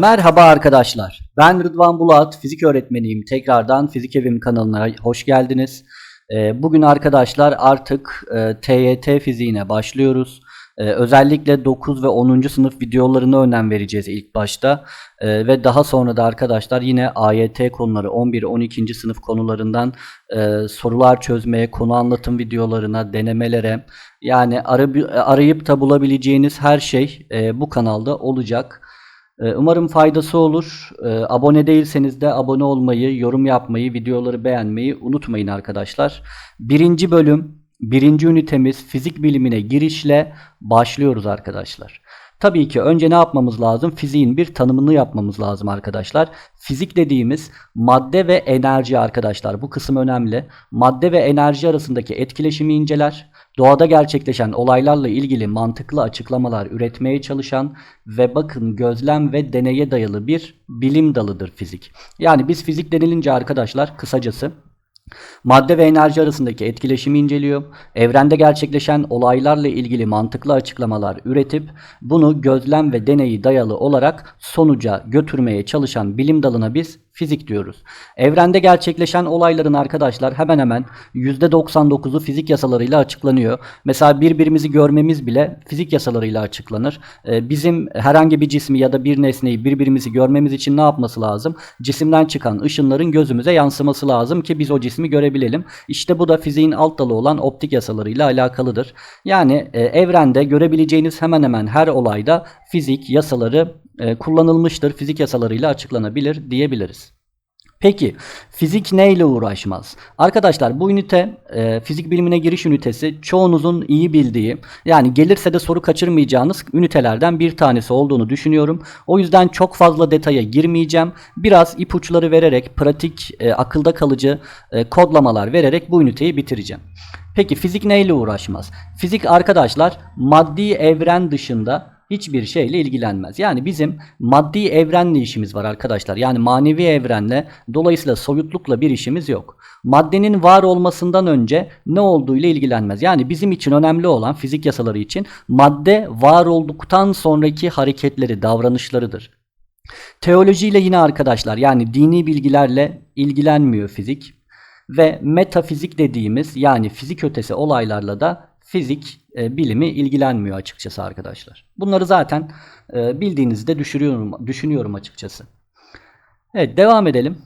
Merhaba arkadaşlar. Ben Rıdvan Bulat, fizik öğretmeniyim. Tekrardan Fizik Evim kanalına hoş geldiniz. Ee, Bugün arkadaşlar artık e, TYT fiziğine başlıyoruz. Ee, Özellikle 9 ve 10. sınıf videolarına önem vereceğiz ilk başta. Ee, Ve daha sonra da arkadaşlar yine AYT konuları 11 12. sınıf konularından e, sorular çözmeye, konu anlatım videolarına, denemelere yani ara- arayıp da bulabileceğiniz her şey e, bu kanalda olacak. Ee, Umarım faydası olur. Ee, Abone değilseniz de abone olmayı, yorum yapmayı, videoları beğenmeyi unutmayın arkadaşlar. Birinci bölüm, birinci ünitemiz fizik bilimine girişle başlıyoruz arkadaşlar. Tabii ki önce ne yapmamız lazım? Fiziğin bir tanımını yapmamız lazım arkadaşlar. Fizik dediğimiz madde ve enerji arkadaşlar. Bu kısım önemli. Madde ve enerji arasındaki etkileşimi inceler. Doğada gerçekleşen olaylarla ilgili mantıklı açıklamalar üretmeye çalışan ve bakın gözlem ve deneye dayalı bir bilim dalıdır fizik. Yani biz fizik denilince arkadaşlar kısacası Madde ve enerji arasındaki etkileşimi inceliyor. Evrende gerçekleşen olaylarla ilgili mantıklı açıklamalar üretip bunu gözlem ve deneyi dayalı olarak sonuca götürmeye çalışan bilim dalına biz fizik diyoruz. Evrende gerçekleşen olayların arkadaşlar hemen hemen %99'u fizik yasalarıyla açıklanıyor. Mesela birbirimizi görmemiz bile fizik yasalarıyla açıklanır. Ee, Bizim herhangi bir cismi ya da bir nesneyi birbirimizi görmemiz için ne yapması lazım? Cisimden çıkan ışınların gözümüze yansıması lazım ki biz o cismi görebilelim. İşte bu da fiziğin alt dalı olan optik yasalarıyla alakalıdır. Yani e, evrende görebileceğiniz hemen hemen her olayda fizik yasaları e, kullanılmıştır. Fizik yasalarıyla açıklanabilir diyebiliriz. Peki fizik neyle uğraşmaz? Arkadaşlar bu ünite e, fizik bilimine giriş ünitesi çoğunuzun iyi bildiği yani gelirse de soru kaçırmayacağınız ünitelerden bir tanesi olduğunu düşünüyorum. O yüzden çok fazla detaya girmeyeceğim. Biraz ipuçları vererek pratik e, akılda kalıcı e, kodlamalar vererek bu üniteyi bitireceğim. Peki fizik neyle uğraşmaz? Fizik arkadaşlar maddi evren dışında hiçbir şeyle ilgilenmez. Yani bizim maddi evrenle işimiz var arkadaşlar. Yani manevi evrenle dolayısıyla soyutlukla bir işimiz yok. Maddenin var olmasından önce ne olduğuyla ilgilenmez. Yani bizim için önemli olan fizik yasaları için madde var olduktan sonraki hareketleri, davranışlarıdır. Teolojiyle yine arkadaşlar yani dini bilgilerle ilgilenmiyor fizik ve metafizik dediğimiz yani fizik ötesi olaylarla da fizik e, bilimi ilgilenmiyor açıkçası arkadaşlar. Bunları zaten e, bildiğinizde düşünüyorum, düşünüyorum açıkçası. Evet devam edelim.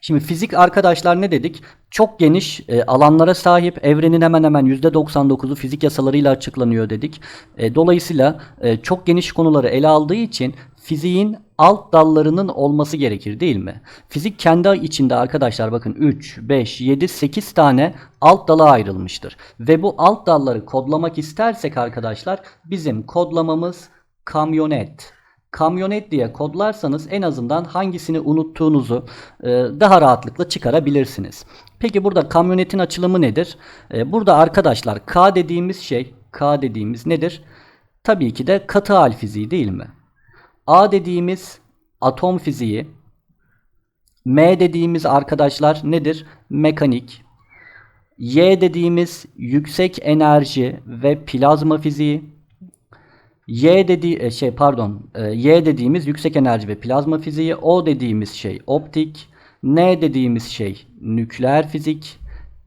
Şimdi fizik arkadaşlar ne dedik? Çok geniş e, alanlara sahip evrenin hemen hemen %99'u fizik yasalarıyla açıklanıyor dedik. E, dolayısıyla e, çok geniş konuları ele aldığı için fiziğin alt dallarının olması gerekir değil mi? Fizik kendi içinde arkadaşlar bakın 3, 5, 7, 8 tane alt dala ayrılmıştır. Ve bu alt dalları kodlamak istersek arkadaşlar bizim kodlamamız kamyonet. Kamyonet diye kodlarsanız en azından hangisini unuttuğunuzu e, daha rahatlıkla çıkarabilirsiniz. Peki burada kamyonetin açılımı nedir? E, burada arkadaşlar K dediğimiz şey, K dediğimiz nedir? Tabii ki de katı hal fiziği değil mi? A dediğimiz atom fiziği, M dediğimiz arkadaşlar nedir? Mekanik. Y dediğimiz yüksek enerji ve plazma fiziği. Y dediği şey pardon, e, Y dediğimiz yüksek enerji ve plazma fiziği, O dediğimiz şey optik, N dediğimiz şey nükleer fizik,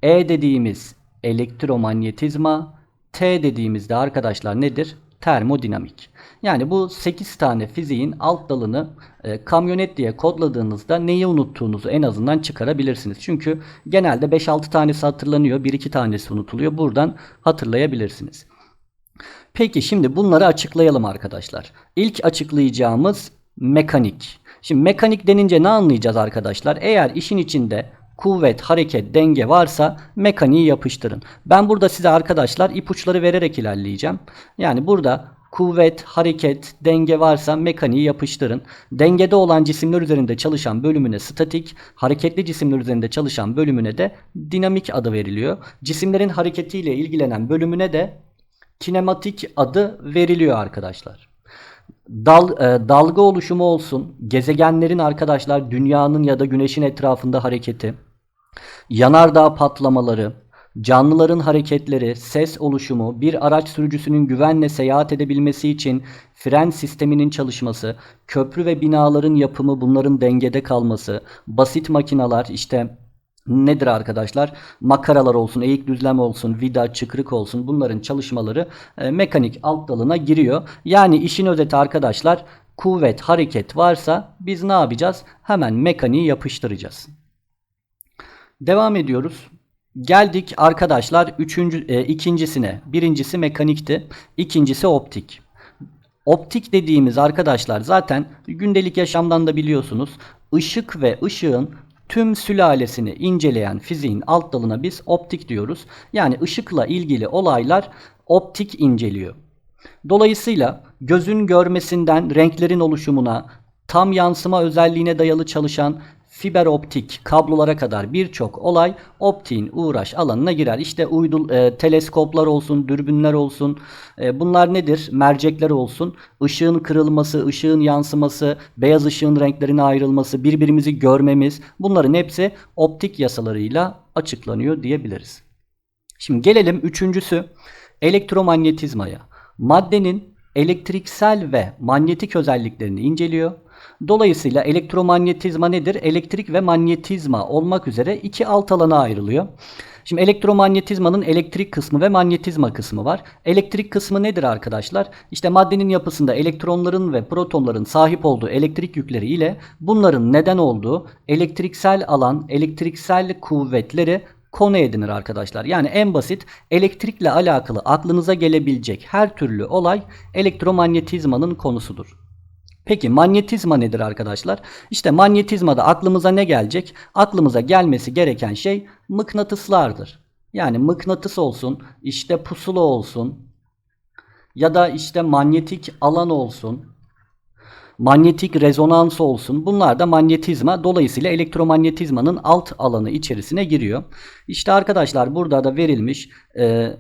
E dediğimiz elektromanyetizma, T dediğimizde arkadaşlar nedir? Termodinamik. Yani bu 8 tane fiziğin alt dalını e, kamyonet diye kodladığınızda neyi unuttuğunuzu en azından çıkarabilirsiniz. Çünkü genelde 5-6 tanesi hatırlanıyor, 1-2 tanesi unutuluyor. Buradan hatırlayabilirsiniz. Peki şimdi bunları açıklayalım arkadaşlar. İlk açıklayacağımız mekanik. Şimdi mekanik denince ne anlayacağız arkadaşlar? Eğer işin içinde kuvvet, hareket, denge varsa mekaniği yapıştırın. Ben burada size arkadaşlar ipuçları vererek ilerleyeceğim. Yani burada kuvvet, hareket, denge varsa mekaniği yapıştırın. Dengede olan cisimler üzerinde çalışan bölümüne statik, hareketli cisimler üzerinde çalışan bölümüne de dinamik adı veriliyor. Cisimlerin hareketiyle ilgilenen bölümüne de kinematik adı veriliyor arkadaşlar. Dal, e, dalga oluşumu olsun, gezegenlerin arkadaşlar dünyanın ya da güneşin etrafında hareketi, yanardağ patlamaları, canlıların hareketleri, ses oluşumu, bir araç sürücüsünün güvenle seyahat edebilmesi için fren sisteminin çalışması, köprü ve binaların yapımı, bunların dengede kalması, basit makineler işte nedir arkadaşlar? Makaralar olsun, eğik düzlem olsun, vida, çıkrık olsun bunların çalışmaları e, mekanik alt dalına giriyor. Yani işin özeti arkadaşlar kuvvet, hareket varsa biz ne yapacağız? Hemen mekaniği yapıştıracağız. Devam ediyoruz. Geldik arkadaşlar üçüncü, e, ikincisine. Birincisi mekanikti. ikincisi optik. Optik dediğimiz arkadaşlar zaten gündelik yaşamdan da biliyorsunuz. Işık ve ışığın tüm sülalesini inceleyen fiziğin alt dalına biz optik diyoruz. Yani ışıkla ilgili olaylar optik inceliyor. Dolayısıyla gözün görmesinden renklerin oluşumuna, tam yansıma özelliğine dayalı çalışan fiber optik kablolara kadar birçok olay optiğin uğraş alanına girer. İşte uydu e, teleskoplar olsun, dürbünler olsun. E, bunlar nedir? Mercekler olsun. Işığın kırılması, ışığın yansıması, beyaz ışığın renklerine ayrılması, birbirimizi görmemiz. Bunların hepsi optik yasalarıyla açıklanıyor diyebiliriz. Şimdi gelelim üçüncüsü elektromanyetizmaya. Maddenin elektriksel ve manyetik özelliklerini inceliyor. Dolayısıyla elektromanyetizma nedir? Elektrik ve manyetizma olmak üzere iki alt alana ayrılıyor. Şimdi elektromanyetizmanın elektrik kısmı ve manyetizma kısmı var. Elektrik kısmı nedir arkadaşlar? İşte maddenin yapısında elektronların ve protonların sahip olduğu elektrik yükleri ile bunların neden olduğu elektriksel alan, elektriksel kuvvetleri konu edinir arkadaşlar. Yani en basit elektrikle alakalı aklınıza gelebilecek her türlü olay elektromanyetizmanın konusudur. Peki manyetizma nedir arkadaşlar? İşte manyetizmada aklımıza ne gelecek? Aklımıza gelmesi gereken şey mıknatıslardır. Yani mıknatıs olsun, işte pusula olsun ya da işte manyetik alan olsun, manyetik rezonans olsun. Bunlar da manyetizma. Dolayısıyla elektromanyetizmanın alt alanı içerisine giriyor. İşte arkadaşlar burada da verilmiş e,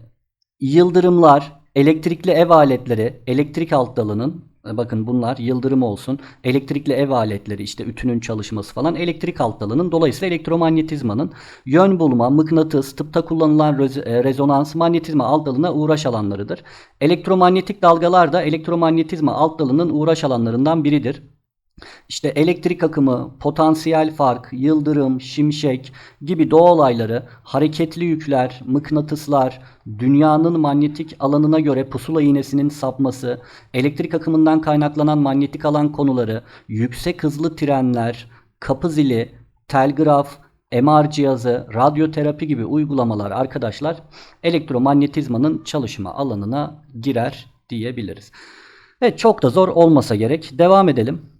yıldırımlar, elektrikli ev aletleri, elektrik alt dalının bakın bunlar yıldırım olsun, elektrikli ev aletleri işte ütünün çalışması falan elektrik alt dalının dolayısıyla elektromanyetizmanın yön bulma, mıknatıs, tıpta kullanılan e, rezonans, manyetizma alt dalına uğraş alanlarıdır. Elektromanyetik dalgalar da elektromanyetizma alt dalının uğraş alanlarından biridir. İşte elektrik akımı, potansiyel fark, yıldırım, şimşek gibi doğa olayları, hareketli yükler, mıknatıslar, dünyanın manyetik alanına göre pusula iğnesinin sapması, elektrik akımından kaynaklanan manyetik alan konuları, yüksek hızlı trenler, kapı zili, telgraf, MR cihazı, radyoterapi gibi uygulamalar arkadaşlar elektromanyetizmanın çalışma alanına girer diyebiliriz. Evet çok da zor olmasa gerek. Devam edelim.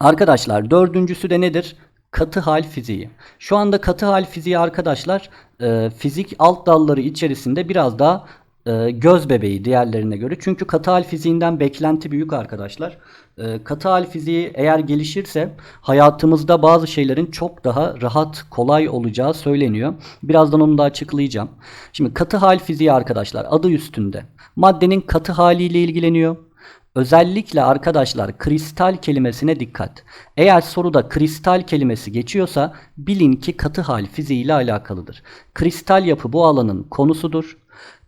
Arkadaşlar dördüncüsü de nedir? Katı hal fiziği. Şu anda katı hal fiziği arkadaşlar e, fizik alt dalları içerisinde biraz daha e, göz bebeği diğerlerine göre. Çünkü katı hal fiziğinden beklenti büyük arkadaşlar. E, katı hal fiziği eğer gelişirse hayatımızda bazı şeylerin çok daha rahat, kolay olacağı söyleniyor. Birazdan onu da açıklayacağım. Şimdi katı hal fiziği arkadaşlar adı üstünde. Maddenin katı haliyle ilgileniyor Özellikle arkadaşlar kristal kelimesine dikkat. Eğer soruda kristal kelimesi geçiyorsa bilin ki katı hal fiziği ile alakalıdır. Kristal yapı bu alanın konusudur.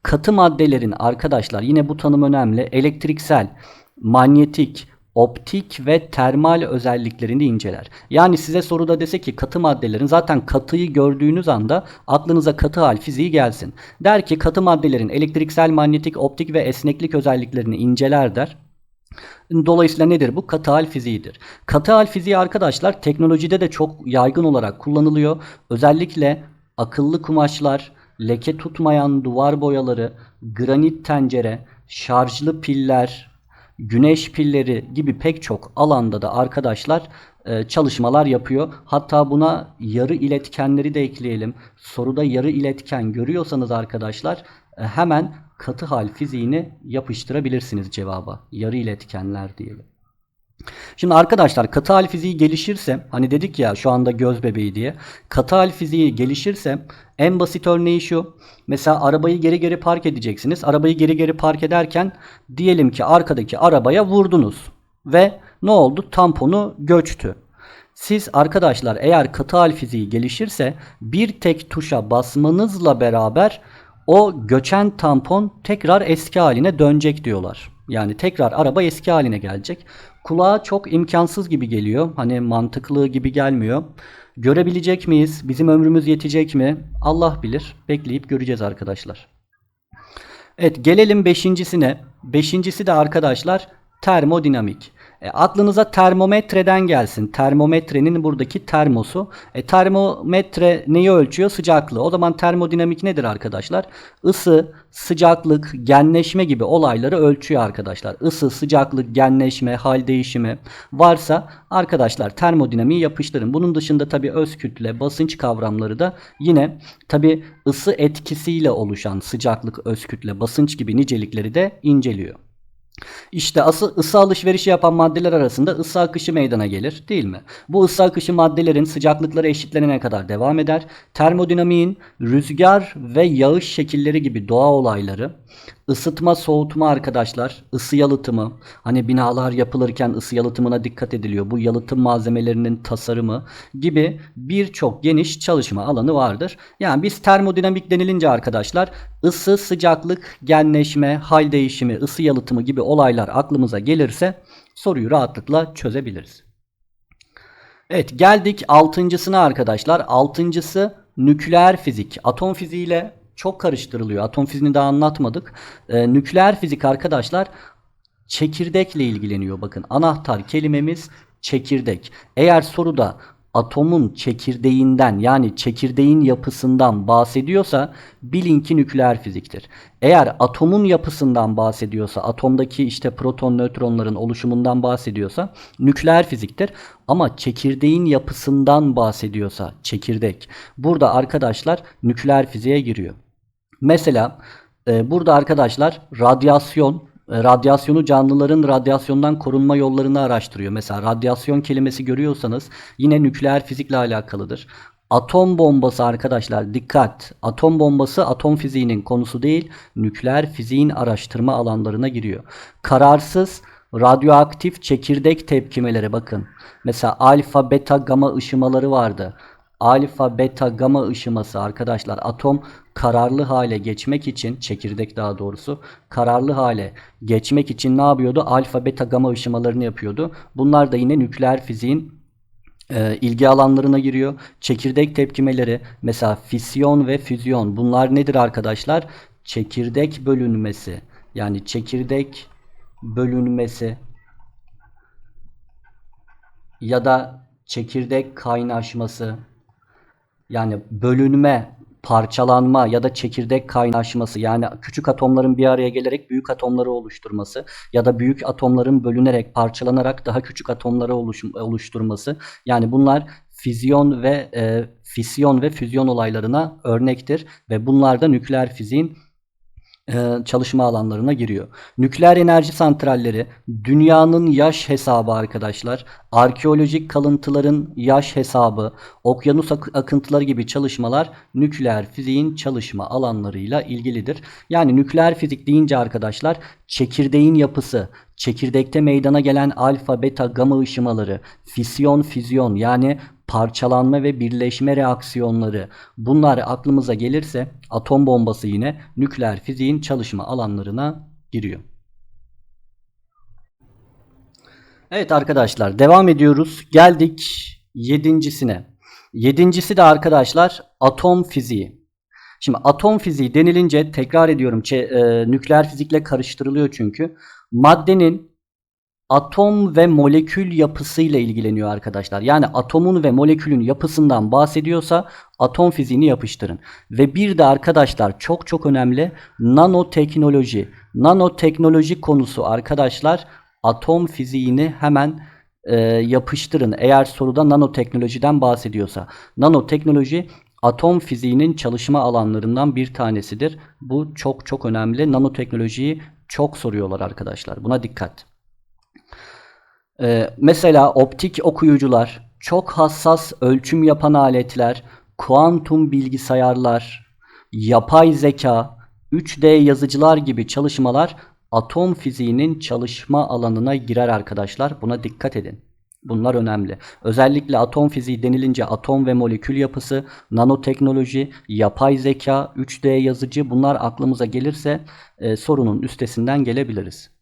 Katı maddelerin arkadaşlar yine bu tanım önemli. Elektriksel, manyetik, optik ve termal özelliklerini inceler. Yani size soruda dese ki katı maddelerin zaten katıyı gördüğünüz anda aklınıza katı hal fiziği gelsin. Der ki katı maddelerin elektriksel, manyetik, optik ve esneklik özelliklerini inceler der. Dolayısıyla nedir bu? Katı hal fiziğidir. Katı hal fiziği arkadaşlar teknolojide de çok yaygın olarak kullanılıyor. Özellikle akıllı kumaşlar, leke tutmayan duvar boyaları, granit tencere, şarjlı piller, güneş pilleri gibi pek çok alanda da arkadaşlar e, çalışmalar yapıyor. Hatta buna yarı iletkenleri de ekleyelim. Soruda yarı iletken görüyorsanız arkadaşlar e, hemen katı hal fiziğini yapıştırabilirsiniz cevaba. Yarı iletkenler diyelim. Şimdi arkadaşlar katı hal fiziği gelişirse hani dedik ya şu anda göz bebeği diye. Katı hal fiziği gelişirse en basit örneği şu. Mesela arabayı geri geri park edeceksiniz. Arabayı geri geri park ederken diyelim ki arkadaki arabaya vurdunuz. Ve ne oldu? Tamponu göçtü. Siz arkadaşlar eğer katı hal fiziği gelişirse bir tek tuşa basmanızla beraber o göçen tampon tekrar eski haline dönecek diyorlar. Yani tekrar araba eski haline gelecek. Kulağa çok imkansız gibi geliyor. Hani mantıklı gibi gelmiyor. Görebilecek miyiz? Bizim ömrümüz yetecek mi? Allah bilir. Bekleyip göreceğiz arkadaşlar. Evet gelelim beşincisine. Beşincisi de arkadaşlar termodinamik. E, aklınıza termometreden gelsin. Termometrenin buradaki termosu. E, termometre neyi ölçüyor? Sıcaklığı. O zaman termodinamik nedir arkadaşlar? Isı, sıcaklık, genleşme gibi olayları ölçüyor arkadaşlar. Isı, sıcaklık, genleşme, hal değişimi varsa arkadaşlar termodinamiği yapıştırın. Bunun dışında tabi öz kütle, basınç kavramları da yine tabi ısı etkisiyle oluşan sıcaklık, öz kütle, basınç gibi nicelikleri de inceliyor. İşte asıl ısı alışverişi yapan maddeler arasında ısı akışı meydana gelir değil mi? Bu ısı akışı maddelerin sıcaklıkları eşitlenene kadar devam eder. Termodinamiğin rüzgar ve yağış şekilleri gibi doğa olayları, ısıtma soğutma arkadaşlar, ısı yalıtımı, hani binalar yapılırken ısı yalıtımına dikkat ediliyor. Bu yalıtım malzemelerinin tasarımı gibi birçok geniş çalışma alanı vardır. Yani biz termodinamik denilince arkadaşlar ısı, sıcaklık, genleşme, hal değişimi, ısı yalıtımı gibi olaylar aklımıza gelirse soruyu rahatlıkla çözebiliriz. Evet geldik altıncısına arkadaşlar. Altıncısı nükleer fizik. Atom fiziğiyle çok karıştırılıyor. Atom fiziğini daha anlatmadık. Ee, nükleer fizik arkadaşlar çekirdekle ilgileniyor. Bakın anahtar kelimemiz çekirdek. Eğer soruda atomun çekirdeğinden yani çekirdeğin yapısından bahsediyorsa bilin ki nükleer fiziktir. Eğer atomun yapısından bahsediyorsa, atomdaki işte proton nötronların oluşumundan bahsediyorsa nükleer fiziktir. Ama çekirdeğin yapısından bahsediyorsa çekirdek. Burada arkadaşlar nükleer fiziğe giriyor. Mesela e, burada arkadaşlar radyasyon e, radyasyonu canlıların radyasyondan korunma yollarını araştırıyor. Mesela radyasyon kelimesi görüyorsanız yine nükleer fizikle alakalıdır. Atom bombası arkadaşlar dikkat. Atom bombası atom fiziğinin konusu değil, nükleer fiziğin araştırma alanlarına giriyor. Kararsız radyoaktif çekirdek tepkimeleri bakın. Mesela alfa, beta, gamma ışımaları vardı alfa, beta, gamma ışıması arkadaşlar atom kararlı hale geçmek için çekirdek daha doğrusu kararlı hale geçmek için ne yapıyordu? Alfa, beta, gamma ışımalarını yapıyordu. Bunlar da yine nükleer fiziğin e, ilgi alanlarına giriyor. Çekirdek tepkimeleri mesela fisyon ve füzyon bunlar nedir arkadaşlar? Çekirdek bölünmesi yani çekirdek bölünmesi ya da çekirdek kaynaşması yani bölünme, parçalanma ya da çekirdek kaynaşması yani küçük atomların bir araya gelerek büyük atomları oluşturması ya da büyük atomların bölünerek parçalanarak daha küçük atomları oluşturması. Yani bunlar fizyon ve e, fisyon ve füzyon olaylarına örnektir ve bunlar da nükleer fiziğin çalışma alanlarına giriyor. Nükleer enerji santralleri dünyanın yaş hesabı arkadaşlar. Arkeolojik kalıntıların yaş hesabı, okyanus ak- akıntıları gibi çalışmalar nükleer fiziğin çalışma alanlarıyla ilgilidir. Yani nükleer fizik deyince arkadaşlar çekirdeğin yapısı, çekirdekte meydana gelen alfa, beta, gamma ışımaları, fisyon, füzyon yani parçalanma ve birleşme reaksiyonları bunlar aklımıza gelirse atom bombası yine nükleer fiziğin çalışma alanlarına giriyor. Evet arkadaşlar devam ediyoruz. Geldik yedincisine. Yedincisi de arkadaşlar atom fiziği. Şimdi atom fiziği denilince tekrar ediyorum e, nükleer fizikle karıştırılıyor çünkü. Maddenin atom ve molekül yapısıyla ilgileniyor arkadaşlar. Yani atomun ve molekülün yapısından bahsediyorsa atom fiziğini yapıştırın. Ve bir de arkadaşlar çok çok önemli nanoteknoloji. Nanoteknoloji konusu arkadaşlar atom fiziğini hemen e, yapıştırın. Eğer soruda nanoteknolojiden bahsediyorsa. Nanoteknoloji atom fiziğinin çalışma alanlarından bir tanesidir. Bu çok çok önemli. Nanoteknolojiyi çok soruyorlar arkadaşlar. Buna dikkat. Ee, mesela optik okuyucular, çok hassas ölçüm yapan aletler, kuantum bilgisayarlar, yapay zeka, 3D yazıcılar gibi çalışmalar atom fiziğinin çalışma alanına girer arkadaşlar. Buna dikkat edin. Bunlar önemli. Özellikle atom fiziği denilince atom ve molekül yapısı, nanoteknoloji, yapay zeka, 3D yazıcı bunlar aklımıza gelirse e, sorunun üstesinden gelebiliriz.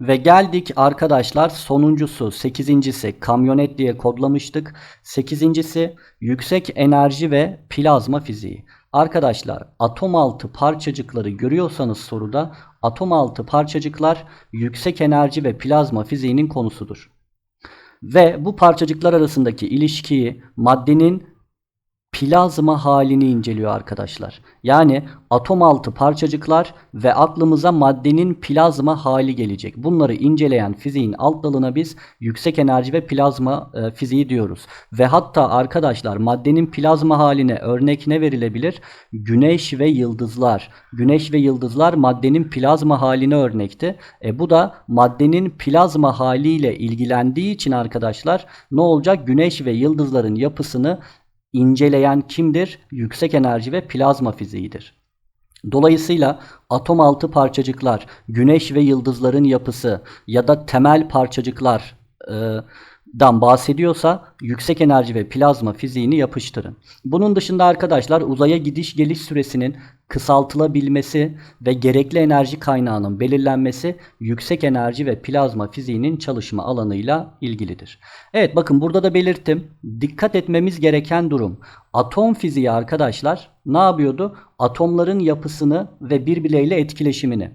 Ve geldik arkadaşlar sonuncusu, sekizincisi kamyonet diye kodlamıştık. Sekizincisi yüksek enerji ve plazma fiziği. Arkadaşlar atom altı parçacıkları görüyorsanız soruda atom altı parçacıklar yüksek enerji ve plazma fiziğinin konusudur. Ve bu parçacıklar arasındaki ilişkiyi maddenin plazma halini inceliyor arkadaşlar. Yani atom altı parçacıklar ve aklımıza maddenin plazma hali gelecek. Bunları inceleyen fiziğin alt dalına biz yüksek enerji ve plazma e, fiziği diyoruz. Ve hatta arkadaşlar maddenin plazma haline örnek ne verilebilir? Güneş ve yıldızlar. Güneş ve yıldızlar maddenin plazma haline örnekti. E, bu da maddenin plazma haliyle ilgilendiği için arkadaşlar ne olacak? Güneş ve yıldızların yapısını inceleyen kimdir? Yüksek enerji ve plazma fiziğidir. Dolayısıyla atom altı parçacıklar, güneş ve yıldızların yapısı ya da temel parçacıklar e, dan bahsediyorsa yüksek enerji ve plazma fiziğini yapıştırın. Bunun dışında arkadaşlar uzaya gidiş geliş süresinin kısaltılabilmesi ve gerekli enerji kaynağının belirlenmesi yüksek enerji ve plazma fiziğinin çalışma alanıyla ilgilidir. Evet bakın burada da belirttim. Dikkat etmemiz gereken durum. Atom fiziği arkadaşlar ne yapıyordu? Atomların yapısını ve birbirleriyle etkileşimini.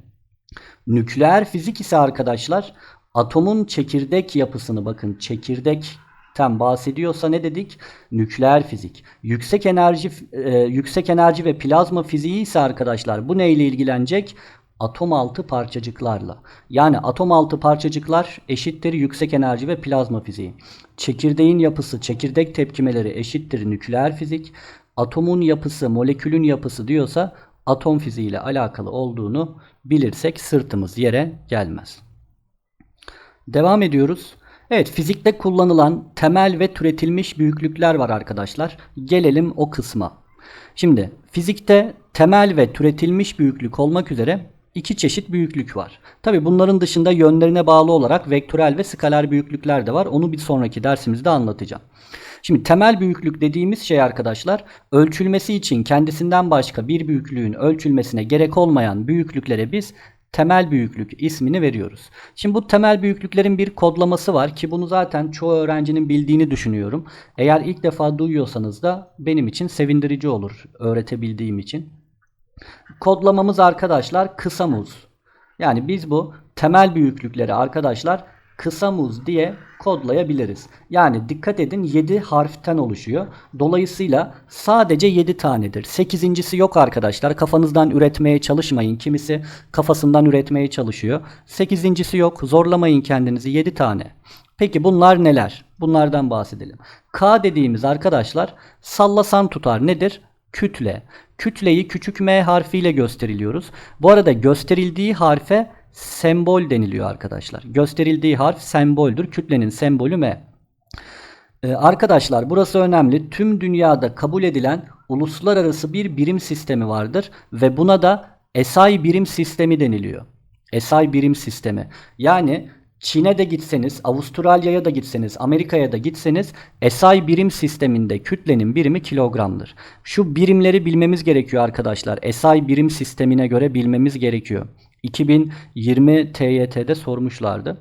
Nükleer fizik ise arkadaşlar atomun çekirdek yapısını bakın çekirdekten bahsediyorsa ne dedik? Nükleer fizik. Yüksek enerji e, yüksek enerji ve plazma fiziği ise arkadaşlar bu neyle ilgilenecek? Atom altı parçacıklarla. Yani atom altı parçacıklar eşittir yüksek enerji ve plazma fiziği. Çekirdeğin yapısı, çekirdek tepkimeleri eşittir nükleer fizik. Atomun yapısı, molekülün yapısı diyorsa atom fiziği ile alakalı olduğunu bilirsek sırtımız yere gelmez. Devam ediyoruz. Evet fizikte kullanılan temel ve türetilmiş büyüklükler var arkadaşlar. Gelelim o kısma. Şimdi fizikte temel ve türetilmiş büyüklük olmak üzere iki çeşit büyüklük var. Tabi bunların dışında yönlerine bağlı olarak vektörel ve skaler büyüklükler de var. Onu bir sonraki dersimizde anlatacağım. Şimdi temel büyüklük dediğimiz şey arkadaşlar ölçülmesi için kendisinden başka bir büyüklüğün ölçülmesine gerek olmayan büyüklüklere biz temel büyüklük ismini veriyoruz. Şimdi bu temel büyüklüklerin bir kodlaması var ki bunu zaten çoğu öğrencinin bildiğini düşünüyorum. Eğer ilk defa duyuyorsanız da benim için sevindirici olur öğretebildiğim için. Kodlamamız arkadaşlar kısa muz. Yani biz bu temel büyüklükleri arkadaşlar kısa muz diye kodlayabiliriz. Yani dikkat edin 7 harften oluşuyor. Dolayısıyla sadece 7 tanedir. 8.si yok arkadaşlar. Kafanızdan üretmeye çalışmayın. Kimisi kafasından üretmeye çalışıyor. 8.si yok. Zorlamayın kendinizi. 7 tane. Peki bunlar neler? Bunlardan bahsedelim. K dediğimiz arkadaşlar sallasan tutar nedir? Kütle. Kütleyi küçük m harfiyle gösteriliyoruz. Bu arada gösterildiği harfe sembol deniliyor arkadaşlar. Gösterildiği harf semboldür. Kütlenin sembolü M. Ee, arkadaşlar burası önemli. Tüm dünyada kabul edilen uluslararası bir birim sistemi vardır ve buna da SI birim sistemi deniliyor. SI birim sistemi. Yani Çin'e de gitseniz, Avustralya'ya da gitseniz, Amerika'ya da gitseniz SI birim sisteminde kütlenin birimi kilogramdır. Şu birimleri bilmemiz gerekiyor arkadaşlar. SI birim sistemine göre bilmemiz gerekiyor. 2020 TYT'de sormuşlardı.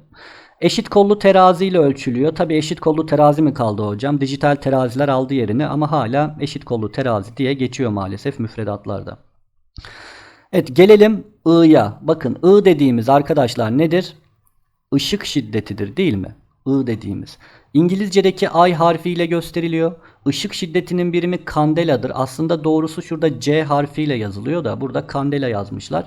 Eşit kollu terazi ile ölçülüyor. Tabi eşit kollu terazi mi kaldı hocam? Dijital teraziler aldı yerini ama hala eşit kollu terazi diye geçiyor maalesef müfredatlarda. Evet gelelim I'ya. Bakın I dediğimiz arkadaşlar nedir? Işık şiddetidir değil mi? I dediğimiz. İngilizce'deki I harfiyle gösteriliyor. Işık şiddetinin birimi kandeladır. Aslında doğrusu şurada C harfiyle yazılıyor da burada kandela yazmışlar.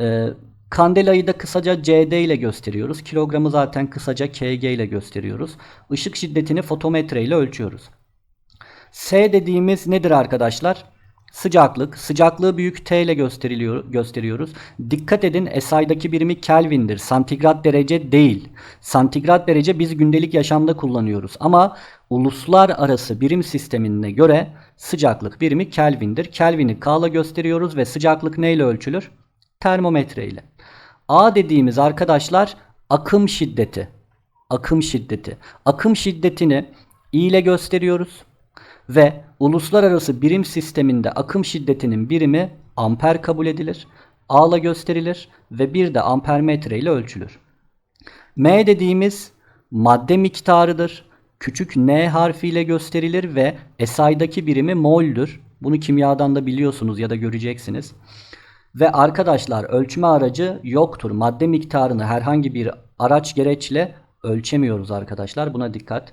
Ee, Kandelayı da kısaca CD ile gösteriyoruz. Kilogramı zaten kısaca KG ile gösteriyoruz. Işık şiddetini fotometre ile ölçüyoruz. S dediğimiz nedir arkadaşlar? Sıcaklık. Sıcaklığı büyük T ile gösteriliyor, gösteriyoruz. Dikkat edin SI'daki birimi Kelvin'dir. Santigrat derece değil. Santigrat derece biz gündelik yaşamda kullanıyoruz. Ama uluslararası birim sistemine göre sıcaklık birimi Kelvin'dir. Kelvin'i K ile gösteriyoruz ve sıcaklık neyle ölçülür? Termometre ile. A dediğimiz arkadaşlar akım şiddeti. akım şiddeti. Akım şiddetini I ile gösteriyoruz ve uluslararası birim sisteminde akım şiddetinin birimi amper kabul edilir. A ile gösterilir ve bir de ampermetre ile ölçülür. M dediğimiz madde miktarıdır. Küçük n harfiyle gösterilir ve SI'daki birimi mol'dür. Bunu kimyadan da biliyorsunuz ya da göreceksiniz. Ve arkadaşlar ölçme aracı yoktur. Madde miktarını herhangi bir araç gereçle ölçemiyoruz arkadaşlar. Buna dikkat.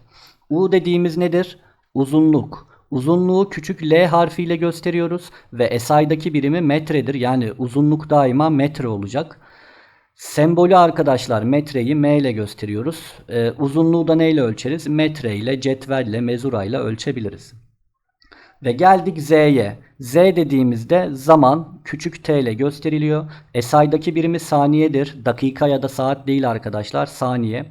U dediğimiz nedir? Uzunluk. Uzunluğu küçük L harfiyle gösteriyoruz ve SI'daki birimi metredir. Yani uzunluk daima metre olacak. Sembolü arkadaşlar metreyi M ile gösteriyoruz. Ee, uzunluğu da neyle ölçeriz? Metre ile, cetvelle, mezura ile ölçebiliriz. Ve geldik Z'ye. Z dediğimizde zaman küçük t ile gösteriliyor. SI'daki birimi saniyedir. Dakika ya da saat değil arkadaşlar. Saniye.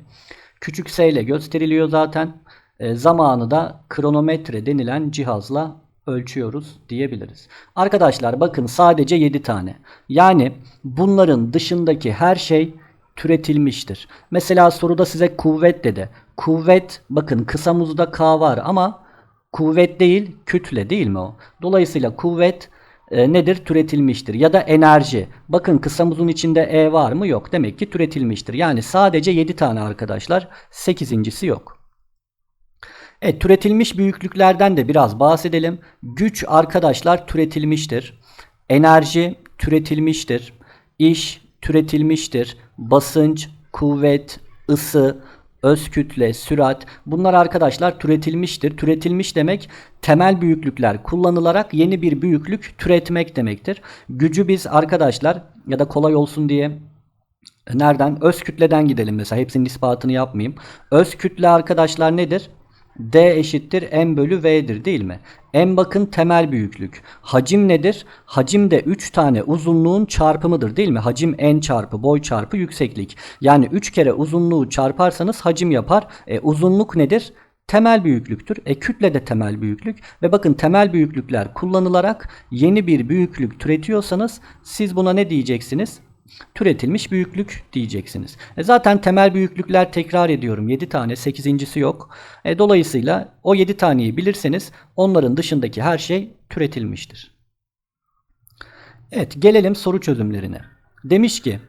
Küçük s ile gösteriliyor zaten. E, zamanı da kronometre denilen cihazla ölçüyoruz diyebiliriz. Arkadaşlar bakın sadece 7 tane. Yani bunların dışındaki her şey türetilmiştir. Mesela soruda size kuvvet dedi. Kuvvet bakın kısa muzda K var ama kuvvet değil kütle değil mi o? Dolayısıyla kuvvet e, nedir? Türetilmiştir. Ya da enerji. Bakın kısa muzun içinde E var mı? Yok. Demek ki türetilmiştir. Yani sadece 7 tane arkadaşlar. 8.si yok. Evet, türetilmiş büyüklüklerden de biraz bahsedelim. Güç arkadaşlar türetilmiştir. Enerji türetilmiştir. İş türetilmiştir. Basınç, kuvvet, ısı, öz kütle, sürat bunlar arkadaşlar türetilmiştir. Türetilmiş demek temel büyüklükler kullanılarak yeni bir büyüklük türetmek demektir. Gücü biz arkadaşlar ya da kolay olsun diye nereden? Öz kütleden gidelim mesela hepsinin ispatını yapmayayım. Öz kütle arkadaşlar nedir? D eşittir M bölü V'dir değil mi? M bakın temel büyüklük. Hacim nedir? Hacim de 3 tane uzunluğun çarpımıdır değil mi? Hacim N çarpı boy çarpı yükseklik. Yani 3 kere uzunluğu çarparsanız hacim yapar. E, uzunluk nedir? Temel büyüklüktür. E kütle de temel büyüklük. Ve bakın temel büyüklükler kullanılarak yeni bir büyüklük türetiyorsanız siz buna ne diyeceksiniz? Türetilmiş büyüklük diyeceksiniz. E zaten temel büyüklükler tekrar ediyorum 7 tane 8.si yok. E dolayısıyla o 7 taneyi bilirseniz onların dışındaki her şey türetilmiştir. Evet gelelim soru çözümlerine. Demiş ki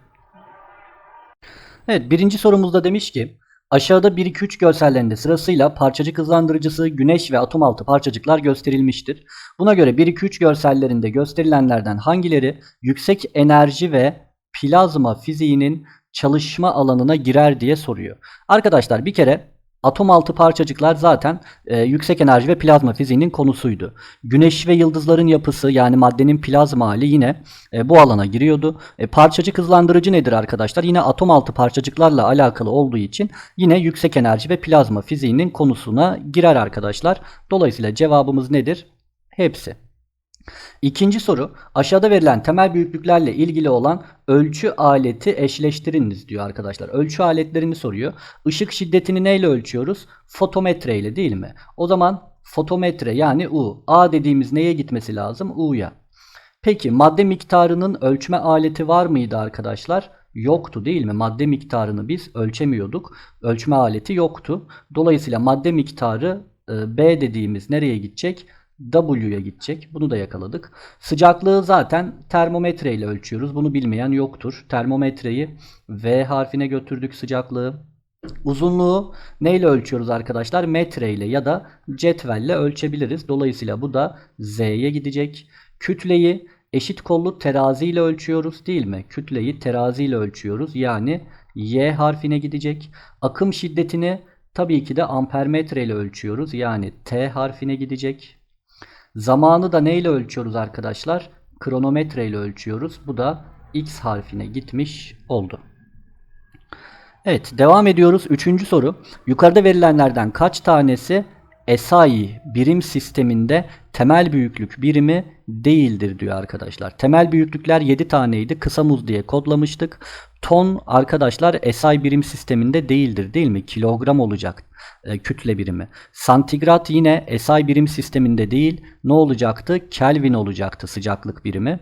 Evet birinci sorumuzda demiş ki Aşağıda 1-2-3 görsellerinde sırasıyla parçacık hızlandırıcısı, güneş ve atom altı parçacıklar gösterilmiştir. Buna göre 1-2-3 görsellerinde gösterilenlerden hangileri yüksek enerji ve plazma fiziğinin çalışma alanına girer diye soruyor. Arkadaşlar bir kere atom altı parçacıklar zaten e, yüksek enerji ve plazma fiziğinin konusuydu. Güneş ve yıldızların yapısı yani maddenin plazma hali yine e, bu alana giriyordu. E, parçacık hızlandırıcı nedir arkadaşlar? Yine atom altı parçacıklarla alakalı olduğu için yine yüksek enerji ve plazma fiziğinin konusuna girer arkadaşlar. Dolayısıyla cevabımız nedir? Hepsi. İkinci soru aşağıda verilen temel büyüklüklerle ilgili olan ölçü aleti eşleştiriniz diyor arkadaşlar. Ölçü aletlerini soruyor. Işık şiddetini neyle ölçüyoruz? Fotometre ile değil mi? O zaman fotometre yani U. A dediğimiz neye gitmesi lazım? U'ya. Peki madde miktarının ölçme aleti var mıydı arkadaşlar? Yoktu değil mi? Madde miktarını biz ölçemiyorduk. Ölçme aleti yoktu. Dolayısıyla madde miktarı e, B dediğimiz nereye gidecek? W'ye gidecek. Bunu da yakaladık. Sıcaklığı zaten termometre ile ölçüyoruz. Bunu bilmeyen yoktur. Termometreyi V harfine götürdük sıcaklığı. Uzunluğu neyle ölçüyoruz arkadaşlar? Metre ile ya da cetvelle ölçebiliriz. Dolayısıyla bu da Z'ye gidecek. Kütleyi eşit kollu terazi ile ölçüyoruz değil mi? Kütleyi terazi ile ölçüyoruz. Yani Y harfine gidecek. Akım şiddetini tabii ki de ampermetre ile ölçüyoruz. Yani T harfine gidecek. Zamanı da neyle ölçüyoruz arkadaşlar? Kronometre ile ölçüyoruz. Bu da X harfine gitmiş oldu. Evet devam ediyoruz. Üçüncü soru. Yukarıda verilenlerden kaç tanesi SI birim sisteminde temel büyüklük birimi değildir diyor arkadaşlar. Temel büyüklükler 7 taneydi. Kısa muz diye kodlamıştık. Ton arkadaşlar SI birim sisteminde değildir değil mi? Kilogram olacak e, kütle birimi. Santigrat yine SI birim sisteminde değil. Ne olacaktı? Kelvin olacaktı sıcaklık birimi.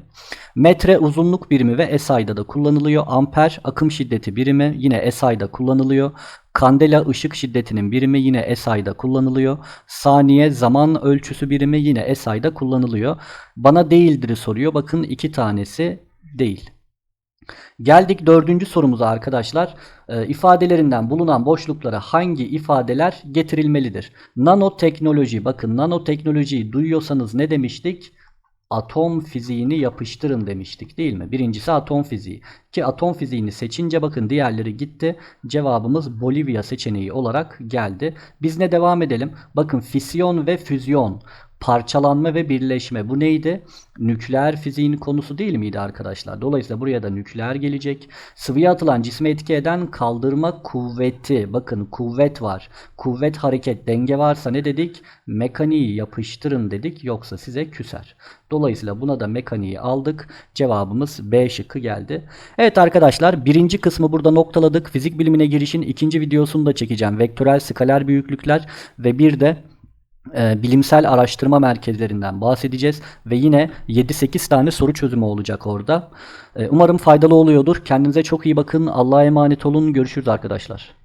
Metre uzunluk birimi ve SI'da da kullanılıyor. Amper akım şiddeti birimi yine SI'da kullanılıyor. Kandela ışık şiddetinin birimi yine SI'da kullanılıyor. Saniye zaman ölçüsü birimi yine SI'da kullanılıyor. Bana değildir'i soruyor. Bakın iki tanesi değil. Geldik dördüncü sorumuza arkadaşlar. Ee, ifadelerinden bulunan boşluklara hangi ifadeler getirilmelidir? Nanoteknoloji. Bakın nanoteknolojiyi duyuyorsanız ne demiştik? Atom fiziğini yapıştırın demiştik değil mi? Birincisi atom fiziği. Ki atom fiziğini seçince bakın diğerleri gitti. Cevabımız Bolivya seçeneği olarak geldi. Biz ne devam edelim? Bakın fisyon ve füzyon. Parçalanma ve birleşme. Bu neydi? Nükleer fiziğin konusu değil miydi arkadaşlar? Dolayısıyla buraya da nükleer gelecek. Sıvıya atılan cisme etki eden kaldırma kuvveti. Bakın kuvvet var. Kuvvet hareket denge varsa ne dedik? Mekaniği yapıştırın dedik. Yoksa size küser. Dolayısıyla buna da mekaniği aldık. Cevabımız B şıkkı geldi. Evet arkadaşlar birinci kısmı burada noktaladık. Fizik bilimine girişin ikinci videosunu da çekeceğim. Vektörel skaler büyüklükler ve bir de e, bilimsel araştırma merkezlerinden bahsedeceğiz ve yine 7-8 tane soru çözümü olacak orada. E, umarım faydalı oluyordur. Kendinize çok iyi bakın. Allah'a emanet olun. Görüşürüz arkadaşlar.